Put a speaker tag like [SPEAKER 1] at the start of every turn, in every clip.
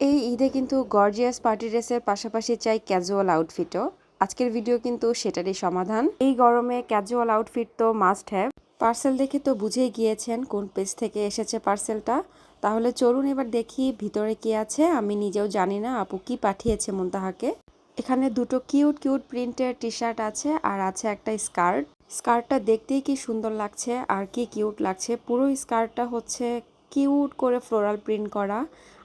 [SPEAKER 1] এই ঈদে কিন্তু গর্জিয়াস পার্টি ড্রেসের পাশাপাশি চাই ক্যাজুয়াল আউটফিটও আজকের ভিডিও কিন্তু সেটারই সমাধান। এই গরমে ক্যাজুয়াল আউটফিট তো মাস্ট হ্যাভ পার্সেল দেখে তো বুঝেই গিয়েছেন কোন পেজ থেকে এসেছে পার্সেলটা। তাহলে চলুন এবার দেখি ভিতরে কি আছে। আমি নিজেও জানি না আপু কি পাঠিয়েছে মুন্তাহাকে। এখানে দুটো কিউট কিউট প্রিন্টের টি শার্ট আছে আর আছে একটা স্কার্ট স্কার্টটা দেখতেই কি সুন্দর লাগছে আর কি কিউট লাগছে। পুরো স্কার্টটা হচ্ছে কিউট করে ফ্লোরাল প্রিন্ট করা।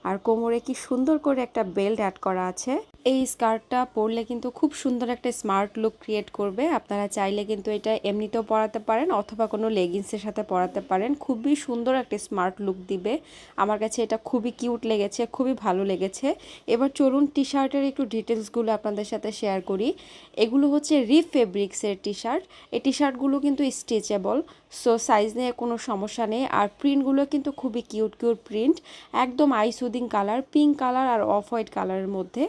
[SPEAKER 1] আর কোমরে কি সুন্দর করে একটা বেল্ট অ্যাড করা আছে। এই স্কার্টটা পরলে কিন্তু খুব সুন্দর একটা স্মার্ট লুক ক্রিয়েট করবে। আপনারা চাইলে কিন্তু এটা এমনিতেও পরাতে পারেন অথবা কোনো লেগিংসের সাথে পরাতে পারেন। খুবই সুন্দর একটা স্মার্ট লুক দিবে। আমার কাছে এটা খুবই কিউট লেগেছে, খুবই ভালো লেগেছে। এবার চলুন টি শার্টের একটু ডিটেলসগুলো আপনাদের সাথে শেয়ার করি। এগুলো হচ্ছে রিফ ফেব্রিক্সের টি শার্ট এই টি শার্টগুলো কিন্তু স্ট্রেচেবল সো সাইজ নিয়ে কোনো সমস্যা নেই। আর প্রিন্টগুলো কিন্তু খুবই কিউট কিউট প্রিন্ট একদম eye soothing colour pink colour আর অফ হোয়াইট কালারের মধ্যে।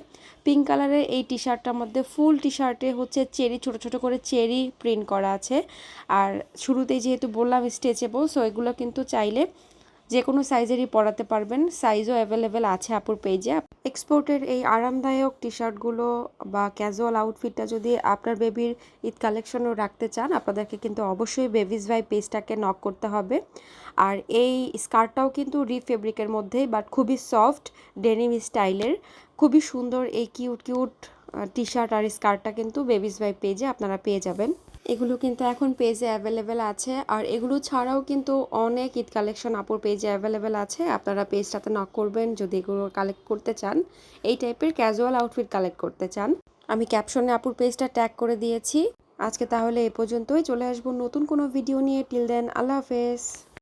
[SPEAKER 1] পিঙ্ক কালারের এই টি শার্টটার মধ্যে ফুল টি শার্টে হচ্ছে চেরি, ছোট ছোট করে চেরি প্রিন্ট করা আছে। আর শুরুতেই যেহেতু বললাম স্ট্রেচেবল, সো এগুলো কিন্তু চাইলে যে কোনো সাইজেরই পরাতে পারবেন। সাইজও অ্যাভেলেবেল আছে আপুর পেজে এক্সপোর্টের এই আরামদায়ক টি শার্টগুলো বা ক্যাজুয়াল আউটফিটটা যদি আপনার বেবির ঈদ কালেকশনও রাখতে চান, আপনাদেরকে কিন্তু অবশ্যই বেবিস ভাই পেজটাকে নক করতে হবে। আর এই স্কার্টটাও কিন্তু রি ফেব্রিকের মধ্যে বাট খুবই সফট ডেনিম স্টাইলের খুবই সুন্দর এই কিউট কিউট টি শার্ট আর স্কার্টটা কিন্তু বেবিস ভাই পেজে আপনারা পেয়ে যাবেন। এগুলো কিন্তু এখন পেজে অ্যাভেলেবেল আছে। আর এগুলো ছাড়াও কিন্তু অনেক ঈদ কালেকশন আপুর পেজে অ্যাভেলেবেল আছে। আপনারা পেজটাতে নক করবেন যদি এগুলো কালেক্ট করতে চান। এই টাইপের ক্যাজুয়াল আউটফিট কালেক্ট করতে চান। আমি ক্যাপশনে আপুর পেজটা ট্যাগ করে দিয়েছি। আজকে তাহলে এ পর্যন্তই। চলে আসব নতুন কোনো ভিডিও নিয়ে। টিল দেন আল্লাহ হাফেজ।